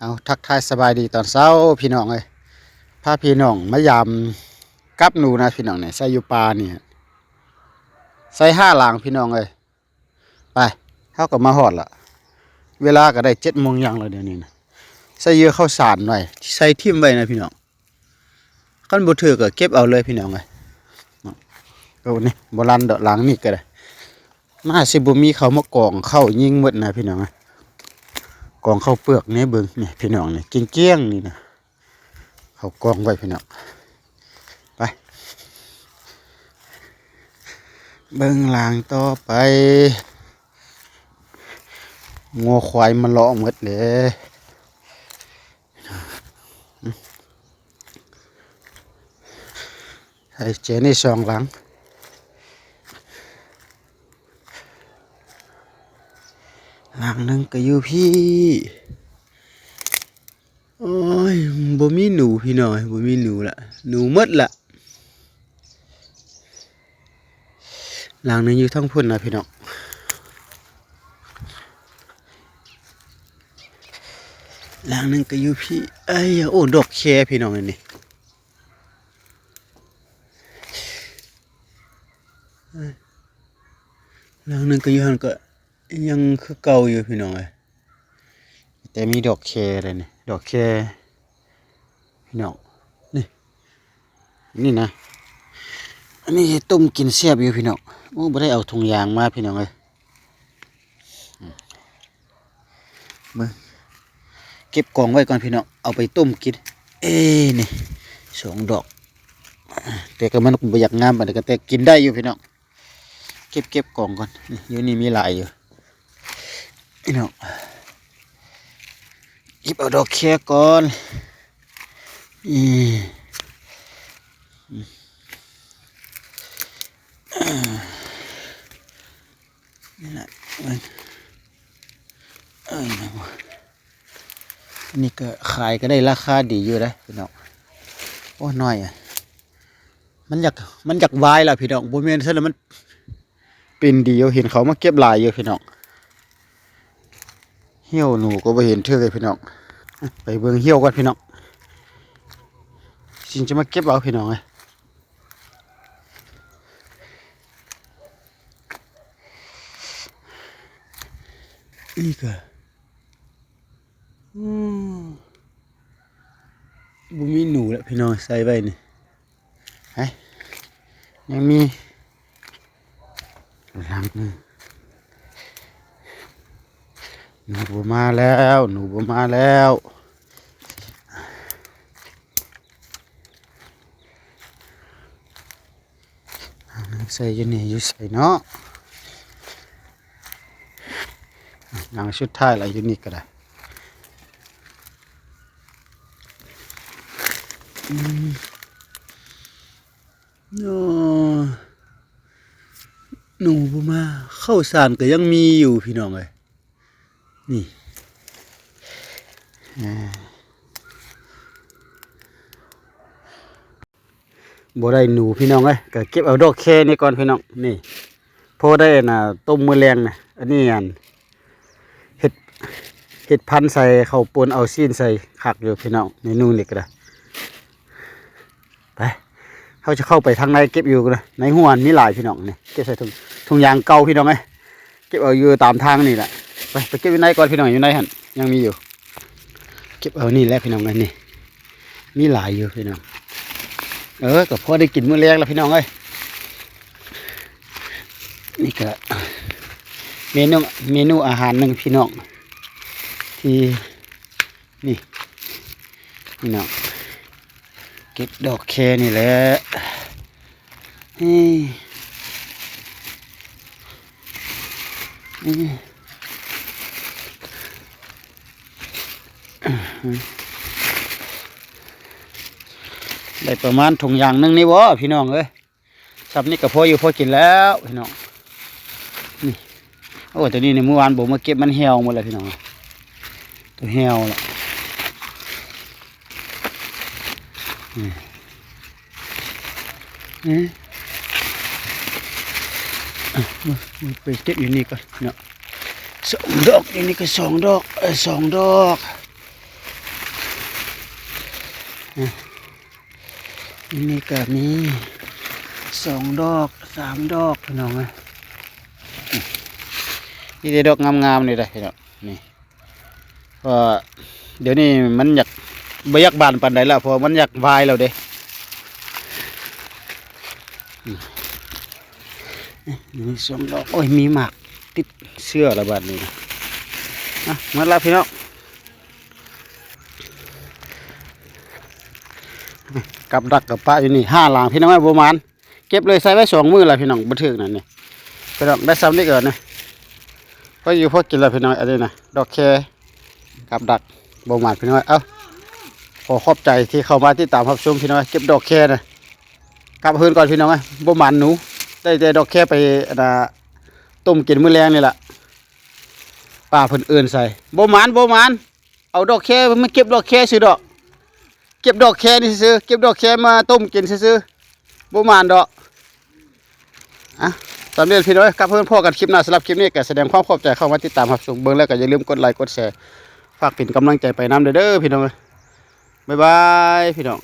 เอาทักทายสบายดีตอนเช้าพี่น้องเอ้ยพาพี่น้องมายามกับหนูนะพี่น้องเนี่ยใส่ยูปลานี่ยใส่ห้าหลางพี่น้องเอ้ยไปเท่ากับมาหอดละเวลาก็ได้เจ็ดโมงยังแล้วเดี๋ยวนี้นะใส่เยอะเข้าวสารหน่อยใส่ทิ่มไว้นะพี่น้องขั้นบุถือก็เก็บเอาเลยพี่น้องเอ้ยเอานี่โบราณเดอกหลังนี่ก็ได้มาสิบุมีเขามากองเข้ายิงหมดนะพี่น้องอ้ย กองข้าวเปลือกนี่เบิ่งนี่พี่น้องนี่เกี้ยงๆนี่นะเขากองไว้พี่น้องไปเบิ่งลางต่อไปงัวควายมันเลาะหมดเลยไอ้เจนี่สองหลัง หลังหนึงก็อยู่พี่โอ้ยบ่มีหนูพี่น้อยบ่มีหนูละหนูมดละหลังนึงอยู่ทั้งพุ่นนะพี่น้องหลังหนึงก็อยู่พี่เอ้ยโอ้ดอกแคพี่น้องนนี้เอ้ยหลังหนึงก็อยู่หันก็ ยังคือเก่าอยู่พี่น้องเอ้ยแต่มีดอกแคเลยนี่ดอกแคพี่น้องนี่นี่นะอันนี้ต้มกินแซ่บอยู่พี่น้องโอ้บ่ได้เอาถุงยางมาพี่น้องเอ้ยเบิ่งเก็บกองไว้ก่อนพี่น้องเอาไปต้มกิน เอ้นี่สองดอก แต่ก็มันบ่อยากงามปานใดก็แต่กินได้อยู่พี่น้องเก็บเก็บกองก่อนอยู่นี่มีหลายอยู่ พี่น้องเก็บเอาดอกแคก่อนอีนี่แหละมันเอ้ยนะวะอันนี่ก็ขายก็ได้ราคาดีอยู่นะพี่น้องโอ้น้อยอะมันอยากมันอยากวายล่ะพี่น้องบ่แม่นซะแล้วมันเป็นดีอยู่เห็นเขามาเก็บลายอยู่พี่น้อง เหี่ยวหนูก็บ่เห็นเทื่อเลยพี่น้องไปเบิ่งเหี่ยวก่อนพี่น้องสิจะมาเก็บเอาพี่น้องเอ้ยนี่ก็อืมบ่มีหนูแล้วพี่น้องใส่ไว้นี่ไอ้ยังมีหลังนึง หนูบัมาแล้ว หนูบัมาแล้วใส่อยูนี่อยู่ใส่เนาะหลังชุดท้ายอะไรอยู่นี่ก็ได้โอ้หนูบัมา เข้าสารก็ยังมีอยู่พี่น้องเลย นี่อ่าบ่ได้หนูพี่น้องเอ้ยก็เก็บเอาดอกแคนี่ก่อนพี่น้องนี่พอได้น่ะต้มมือแรงน่ะอันนี้อันเห็ดเห็ดพันใส่ข้าวปนเอาซีนใส่คักอยู่พี่น้องเมนูนี่ก็ได้ไปเขาจะเข้าไปทางในเก็บอยู่นะในหัวนี่หลายพี่น้องนี่เก็บใส่ถุงถุงยางเก่าพี่น้องเอ้ยเก็บเอาอยู่ตามทางนี่แหละ ไปไปเก็บอยู่ในก่อนพี่น้องอยู่ในหันยังมีอยู่ เก็บเอานี่แหละพี่น้องเอ้ยนี่มีหลายอยู่พี่น้อง เออก็พอได้กินมื้อแรกแล้วพี่น้องเอ้ยนี่ก็เมนูเมนูอาหารหนึ่งพี่น้องที่นี่พี่น้องเก็บดอกแคนี่แหละเฮ้ยนี่ ได้ประมาณถุงยางหนึงนี่วะพี่น้องเอ้ยสับนี่ก็พออยู่พอกินแล้วพี่น้องนี่โอ้ตัวนี้ในเมื่อวานผมมาเก็บมันเหี่ยวหมดเลยพี่น้องตัวเหี่ยวละนี่นี่อะมามาไปเก็บอยู่นี่ก่อนเนาะสองดอกอยู่นี่ก็สองดอกเออสองดอก นะนี่ก็มีสองดอกสามดอกพี่น้องอ้ยนี่ได้ดอกงามๆเลยได้อพี่น้องนี่เพราะว่าเดี๋ยวนี้มันอยากบ่อยากบานปานใดแล้วเพราะมันอยากวายแล้วเด้นี่สองดอกโอ้ยมีหมากติดเสื้อระบาดนี้นะมาแล้วพี่น้อง กับดักกับปลาอยู่นี่ห้าหลังพี่น้องไอ้ประมาณเก็บเลยใส่ไว้สองมือละพี่น้องบันทึกนั่นนี่พี่น้องได้ซ้ำได้เกิดนะก็อยู่พอกินล้วพี่น้องอันนี้นะดอกแคกับดักประมาณพี่น้องเอ้าขอขอบใจที่เข้ามาที่ตามรับชมพี่น้องเก็บดอกแคนะกลับเฮือนก่อนพี่น้องไอ้ประมาณหนูได้แต่ดอกแคไปนะต้มกินมื้อแรงนี่แหละป้าเพิ่นเอื่นใส่บมานบมานเอาดอกแคมาเก็บดอกแคสิดอก เก็บดอกแคนี่ซื้อเก็บดอกแคมาต้มกินซื้อบ่มานดอกอะตอนนี้พี่น้อยกับเพื่อนพ่อกันคลิปหน้าสำหรับคลิปนี้ก็แสดงความขอบใจเข้ามาติดตามรับสูงเบิ้งแล้วก็อย่าลืมกดไลค์กดแชร์ฝากเป็นกำลังใจไปน้ำเด้อพี่น้องเอ้ยบ๊ายบายพี่น้อง